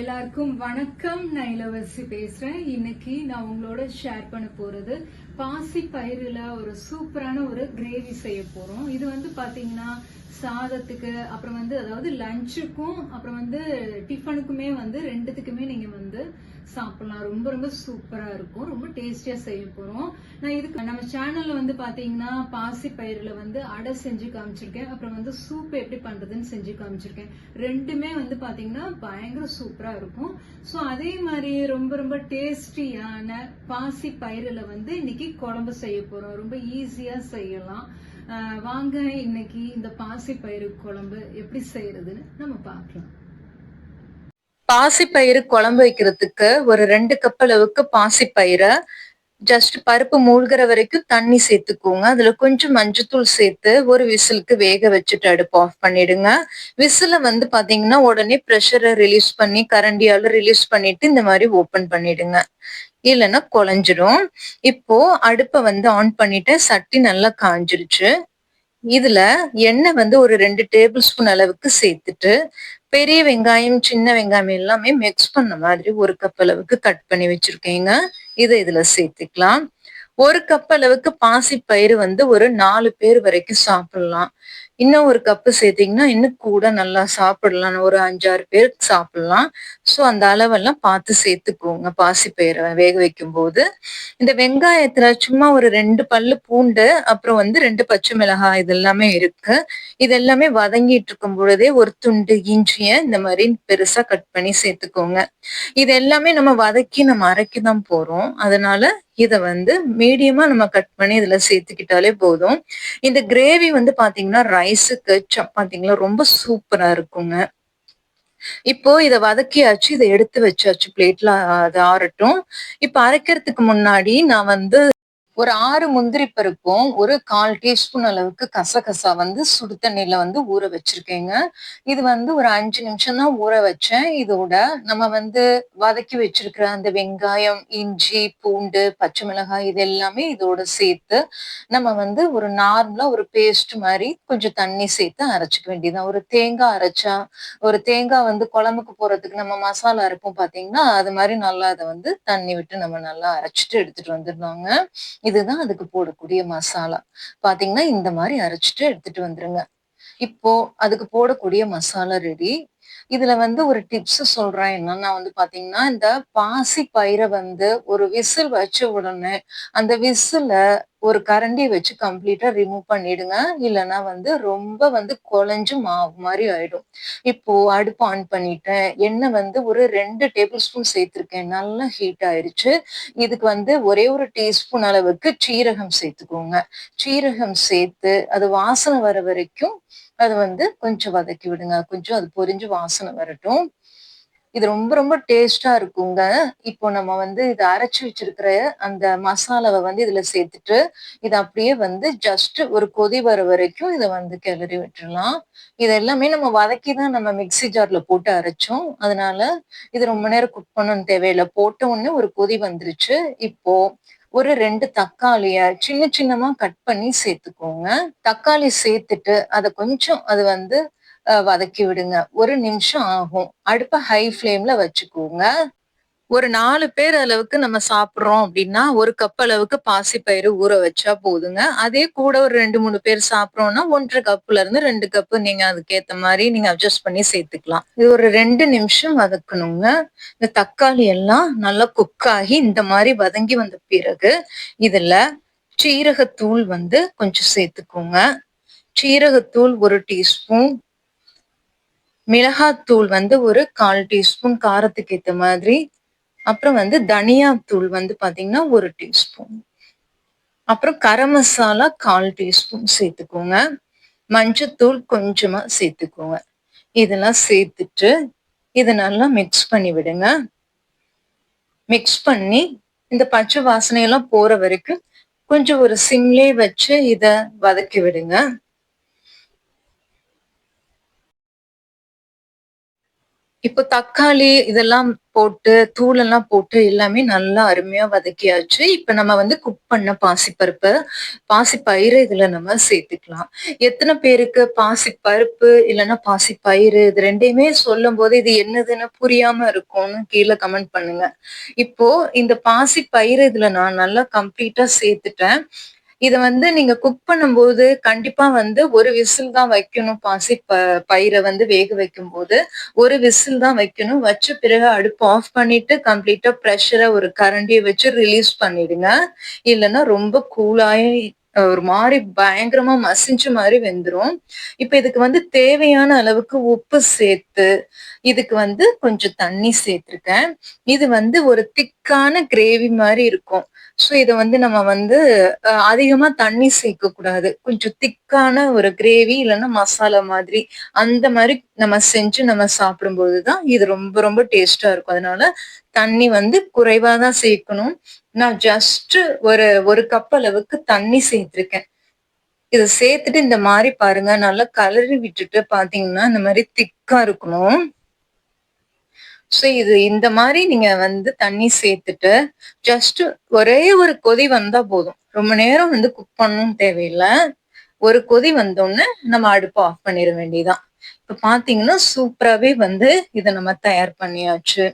எல்லாருக்கும் வணக்கம். நான் இளவரசி பேசுறேன். இன்னைக்கு நான் உங்களோட ஷேர் பண்ண போறது பாசி பயிரில் ஒரு சூப்பரான ஒரு கிரேவி செய்ய போறோம். இது வந்து பாத்தீங்கன்னா சாதத்துக்கு அப்புறம் வந்து அதாவது லஞ்சுக்கும் அப்புறம் வந்து டிஃபனுக்குமே வந்து ரெண்டுத்துக்குமே நீங்க வந்து சாப்பிடலாம். ரொம்ப ரொம்ப சூப்பரா இருக்கும். ரொம்ப டேஸ்டியா செய்ய போறோம். நான் இதுக்கு நம்ம சேனல்ல வந்து பாத்தீங்கன்னா பாசி பயிரில் வந்து அடை செஞ்சு காமிச்சிருக்கேன். அப்புறம் வந்து சூப் எப்படி பண்றதுன்னு செஞ்சு காமிச்சிருக்கேன். ரெண்டுமே வந்து பாத்தீங்கன்னா பயங்கர சூப்பரா இருக்கும். ஸோ அதே மாதிரி ரொம்ப ரொம்ப டேஸ்டியான பாசி பயிரில் வந்து இன்னைக்கு குழம்பு செய்ய போறோம். ரொம்ப ஈஸியாக செய்யலாம். ஆஹ் வாங்க இன்னைக்கு இந்த பாசி பயிறு குழம்பு எப்படி செய்யறதுன்னு நம்ம பார்க்கலாம். பாசிப்பயிறு குழம்பு வைக்கிறதுக்கு ஒரு ரெண்டு கப் அளவுக்கு பாசிப்பயிரை ஜஸ்ட் பருப்பு மூழ்கிற வரைக்கும் தண்ணி சேர்த்துக்கோங்க. அதுல கொஞ்சம் மஞ்சத்தூள் சேர்த்து ஒரு விசிலுக்கு வேக வச்சுட்டு அடுப்பு ஆஃப் பண்ணிடுங்க. விசில வந்து பாத்தீங்கன்னா உடனே ப்ரெஷரை ரிலீஸ் பண்ணி கரண்டியால ரிலீஸ் பண்ணிட்டு இந்த மாதிரி ஓபன் பண்ணிடுங்க. இல்லைன்னா குழஞ்சிடும் இப்போ அடுப்பை வந்து ஆன் பண்ணிட்டு சட்டி நல்லா காஞ்சிருச்சு. இதுல எண்ணெய் வந்து ஒரு ரெண்டு டேபிள் ஸ்பூன் அளவுக்கு சேர்த்துட்டு பெரிய வெங்காயம் சின்ன வெங்காயம் எல்லாமே மிக்ஸ் பண்ண மாதிரி ஒரு கப் அளவுக்கு கட் பண்ணி வச்சிருக்கேங்க. இதை இதுல சேர்த்துக்கலாம். ஒரு கப் அளவுக்கு பாசிப்பயிறு வந்து ஒரு நாலு பேர் வரைக்கும் சாப்பிடலாம். இன்னும் ஒரு கப்பு சேர்த்தீங்கன்னா இன்னும் கூட நல்லா சாப்பிடலாம். ஒரு அஞ்சாறு பேர் சாப்பிடலாம். ஸோ அந்த அளவெல்லாம் பார்த்து சேர்த்துக்கோங்க பாசிப்பயிரை வேக வைக்கும் போது இந்த வெங்காயத்துல சும்மா ஒரு ரெண்டு பல்லு பூண்டு அப்புறம் வந்து ரெண்டு பச்சை மிளகாய் இது எல்லாமே இருக்கு. இது எல்லாமே வதங்கிட்டு இருக்கும் பொழுதே ஒரு துண்டு இஞ்சிய இந்த மாதிரி பெருசா கட் பண்ணி சேர்த்துக்கோங்க. இது எல்லாமே நம்ம வதக்கி நம்ம அரைக்கி தான் போறோம். அதனால இத வந்து மீடியமா நம்ம கட் பண்ணி இதுல சேர்த்துக்கிட்டாலே போதும். இந்த கிரேவி வந்து பாத்தீங்கன்னா ரைஸுக்கு சப்பாத்திங்களா ரொம்ப சூப்பரா இருக்குங்க. இப்போ இத வதக்கியாச்சு இதை எடுத்து வச்சாச்சு பிளேட்ல அது ஆறட்டும். இப்ப அரைக்கிறதுக்கு முன்னாடி நான் வந்து ஒரு ஆறு முந்திரி பருப்பும் ஒரு கால் டீஸ்பூன் அளவுக்கு கசகசா வந்து சுடு தண்ணியில வந்து ஊற வச்சிருக்கேங்க. இது வந்து ஒரு அஞ்சு நிமிஷம் தான் ஊற வச்சேன். இதோட நம்ம வந்து வதக்கி வச்சிருக்கிற அந்த வெங்காயம் இஞ்சி பூண்டு பச்சை மிளகாய் இது எல்லாமே இதோட சேர்த்து நம்ம வந்து ஒரு நார்மலா ஒரு பேஸ்ட் மாதிரி கொஞ்சம் தண்ணி சேர்த்து அரைச்சிக்க வேண்டியதுதான். ஒரு தேங்காய் அரைச்சா ஒரு தேங்காய் வந்து குழம்புக்கு போறதுக்கு நம்ம மசாலா அரைப்போம் பாத்தீங்கன்னா அது மாதிரி நல்லா அதை வந்து தண்ணி விட்டு நம்ம நல்லா அரைச்சிட்டு எடுத்துட்டு வந்துருந்தாங்க இதுதான் அதுக்கு போடக்கூடிய மசாலா. பாத்தீங்கன்னா இந்த மாதிரி அரைச்சிட்டு எடுத்துட்டு வந்துருங்க. இப்போ அதுக்கு போடக்கூடிய மசாலா ரெடி இதுல வந்து ஒரு டிப்ஸ் சொல்றேன். என்னன்னா வந்து பாத்தீங்கன்னா இந்த பாசி பயிரை வந்து ஒரு விசில் வச்ச உடனே அந்த விசில ஒரு கரண்டி வச்சு கம்ப்ளீட்டா ரிமூவ் பண்ணிடுங்க. இல்லைன்னா வந்து ரொம்ப வந்து குழஞ்சு மாவு மாதிரி ஆயிடும். இப்போ அடுப்பு ஆன் பண்ணிட்டேன். எண்ணெய் வந்து ஒரு ரெண்டு டேபிள் ஸ்பூன் சேர்த்திருக்கேன். நல்லா ஹீட் ஆயிடுச்சு இதுக்கு வந்து ஒரே ஒரு டீஸ்பூன் அளவுக்கு சீரகம் சேர்த்துக்கோங்க. சீரகம் சேர்த்து அது வாசனை வர வரைக்கும் அது வந்து கொஞ்சம் வதக்கி விடுங்க. கொஞ்சம் அது பொரிஞ்சு வாசனை வரட்டும். இது ரொம்ப ரொம்ப டேஸ்டா இருக்குங்க. இப்போ நம்ம வந்து இதை அரைச்சு வச்சிருக்கிற அந்த மசாலாவை வந்து இதுல சேர்த்துட்டு இதை அப்படியே வந்து ஜஸ்ட் ஒரு கொதி வர வரைக்கும் இதை வந்து கிளறி விட்டுடலாம் இது எல்லாமே நம்ம வதக்கி தான் நம்ம மிக்சி ஜார்ல போட்டு அரைச்சோம். அதனால இது ரொம்ப நேரம் குக் பண்ணணும் தேவையில்லை. போட்ட உடனே ஒரு கொதி வந்துருச்சு. இப்போ ஒரு ரெண்டு தக்காளிய சின்ன சின்னமா கட் பண்ணி சேர்த்துக்கோங்க. தக்காளி சேர்த்துட்டு அதை கொஞ்சம் அது வந்து வதக்கி விடுங்க. ஒரு நிமிஷம் ஆகும். அடுப்ப ஹை ஃப்ளேம்ல வச்சுக்கோங்க. ஒரு நாலு பேர் அளவுக்கு நம்ம சாப்பிட்றோம் அப்படின்னா ஒரு கப் அளவுக்கு பாசிப்பயிறு ஊற வச்சா போதுங்க. அதே கூட ஒரு ரெண்டு மூணு பேர் சாப்பிட்றோம்னா ஒன்றரை கப்புல இருந்து ரெண்டு கப்பு நீங்க அதுக்கேத்த மாதிரி நீங்க அட்ஜஸ்ட் பண்ணி சேர்த்துக்கலாம். இது ஒரு ரெண்டு நிமிஷம் வதக்கணுங்க. இந்த தக்காளி எல்லாம் நல்லா குக் ஆகி இந்த மாதிரி வதங்கி வந்த பிறகு இதுல சீரகத்தூள் வந்து கொஞ்சம் சேர்த்துக்கோங்க. சீரகத்தூள் ஒரு டீஸ்பூன் மிளகாத்தூள் வந்து ஒரு கால் டீஸ்பூன் காரத்துக்கு ஏத்த மாதிரி. அப்புறம் வந்து தனியா தூள் வந்து பாத்தீங்கன்னா ஒரு டீஸ்பூன். அப்புறம் கரம் மசாலா கால் டீஸ்பூன் சேர்த்துக்கோங்க. மஞ்சத்தூள் கொஞ்சமா சேர்த்துக்கோங்க. இதெல்லாம் சேர்த்துட்டு இதை நல்லா மிக்ஸ் பண்ணி விடுங்க. மிக்ஸ் பண்ணி இந்த பச்சை வாசனையெல்லாம் போற வரைக்கும் கொஞ்சம் ஒரு சிம்லே வச்சு இத வதக்கி விடுங்க. இப்போ தக்காளி இதெல்லாம் போட்டு, தூள் எல்லாம் போட்டு எல்லாமே நல்லா அருமையா வதக்கியாச்சு. இப்ப நம்ம வந்து குக் பண்ண பாசிப்பருப்பு, பாசிப்பயிறு இதுல நம்ம சேர்த்துக்கலாம். எத்தனை பேருக்கு பாசிப்பருப்பு இல்லன்னா பாசிப்பயிறு இது ரெண்டையுமே சொல்லும் போது இது என்னதுன்னு புரியாம இருக்கும்னு கீழ கமெண்ட் பண்ணுங்க. இப்போ இந்த பாசிப்பயிறு இதுல நான் நல்லா கம்ப்ளீட்டா சேர்த்துட்டேன். இதை வந்து நீங்க குக் பண்ணும்போது கண்டிப்பா வந்து ஒரு விசில் தான் வைக்கணும் பாசி ப பயிரை வந்து வேக வைக்கும் போது ஒரு விசில் தான் வைக்கணும். வச்ச பிறகு அடுப்பு ஆஃப் பண்ணிட்டு கம்ப்ளீட்டா ப்ரெஷரை ஒரு கரண்டியை வச்சு ரிலீஸ் பண்ணிடுங்க. இல்லைன்னா ரொம்ப கூலாயி ஒரு மாதிரி பயங்கரமா மசிஞ்ச மாதிரி வெந்துடும் இப்ப இதுக்கு வந்து தேவையான அளவுக்கு உப்பு சேர்த்து, இதுக்கு வந்து கொஞ்சம் தண்ணி சேர்த்துருக்கேன். இது வந்து ஒரு திக்கான கிரேவி மாதிரி இருக்கும். ஸோ இதை வந்து நம்ம வந்து அதிகமாக தண்ணி சேர்க்கக்கூடாது. கொஞ்சம் திக்கான ஒரு கிரேவி இல்லைன்னா மசாலா மாதிரி. அந்த மாதிரி நம்ம செஞ்சு நம்ம சாப்பிடும்போது தான் இது ரொம்ப ரொம்ப டேஸ்ட்டா இருக்கும். அதனால தண்ணி வந்து குறைவாக தான் சேர்க்கணும். நான் ஜஸ்ட் ஒரு ஒரு கப் அளவுக்கு தண்ணி சேர்த்துருக்கேன். இதை சேர்த்துட்டு இந்த மாதிரி பாருங்க, நல்லா கலறி விட்டுட்டு பார்த்தீங்கன்னா, இந்த மாதிரி திக்கா இருக்கணும். ஸோ இது இந்த மாதிரி நீங்க வந்து தண்ணி சேர்த்துட்டு, ஜஸ்ட் ஒரே ஒரு கொதி வந்தா போதும். ரொம்ப நேரம் வந்து குக் பண்ணணும்னு தேவையில்ல. ஒரு கொதி வந்தோடனே நம்ம அடுப்பு ஆஃப் பண்ணிட வேண்டியதுதான். இப்போ பார்த்தீங்கன்னா, சூப்பராவே வந்து இதை நம்ம தயார் பண்ணியாச்சு.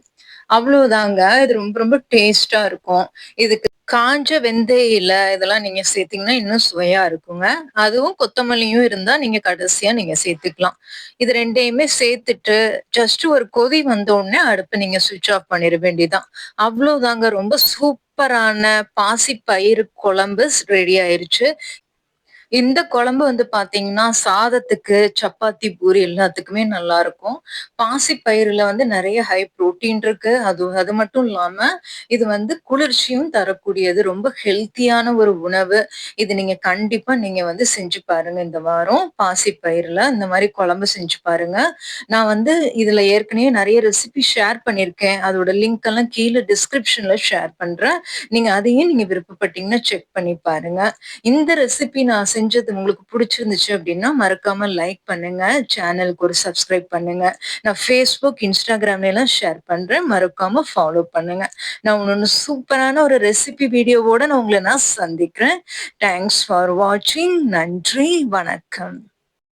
அவ்வளோதாங்க. இது ரொம்ப ரொம்ப டேஸ்ட்டா இருக்கும். இதுக்கு காஞ்ச வெந்தயில இதெல்லாம் நீங்க சேர்த்தீங்கன்னா, இன்னும் சுவையா இருக்குங்க. அதுவும் கொத்தமல்லியும் இருந்தா நீங்க கடைசியா நீங்க சேர்த்துக்கலாம். இது ரெண்டையுமே சேர்த்துட்டு, ஜஸ்ட் ஒரு கொதி வந்த உடனே அடுப்பு நீங்க சுவிட்ச் ஆஃப் பண்ணிட வேண்டியதுதான். அவ்வளவுதாங்க ரொம்ப சூப்பரான பயிர் குழம்பு ரெடி ஆயிருச்சு. இந்த குழம்பு வந்து பார்த்தீங்கன்னா, சாதத்துக்கு, சப்பாத்தி, பூரி எல்லாத்துக்குமே நல்லா இருக்கும் பாசி பயிரில் வந்து நிறைய ஹை ப்ரோட்டீன் இருக்கு. அது அது மட்டும் இல்லாம, இது வந்து குளிர்ச்சியும் தரக்கூடியது. ரொம்ப ஹெல்த்தியான ஒரு உணவு. இது நீங்க கண்டிப்பா நீங்க வந்து செஞ்சு பாருங்க இந்த வாரம். பாசிப்பயிறுல இந்த மாதிரி குழம்பு செஞ்சு பாருங்க. நான் வந்து இதுல ஏற்கனவே நிறைய ரெசிபி ஷேர் பண்ணியிருக்கேன். அதோட லிங்க் எல்லாம் கீழே டிஸ்கிரிப்ஷன்ல ஷேர் பண்றேன். நீங்க அதையும் நீங்க விருப்பப்பட்டீங்கன்னா செக் பண்ணி பாருங்க. இந்த ரெசிபி நான் செஞ்சது உங்களுக்கு பிடிச்சிருந்துச்சு அப்படின்னா மறக்காம லைக் பண்ணுங்க. சேனலுக்கு ஒரு சப்ஸ்கிரைப் பண்ணுங்க. நான் ஃபேஸ்புக் இன்ஸ்டாகிராம்ல எல்லாம் ஷேர் பண்றேன். மறக்காம ஃபாலோ பண்ணுங்க. நான் ஒன்று சூப்பரான ஒரு ரெசிபி வீடியோவோட நான் உங்களை நான் சந்திக்கிறேன். தேங்க்ஸ் ஃபார் வாட்சிங். நன்றி. வணக்கம்.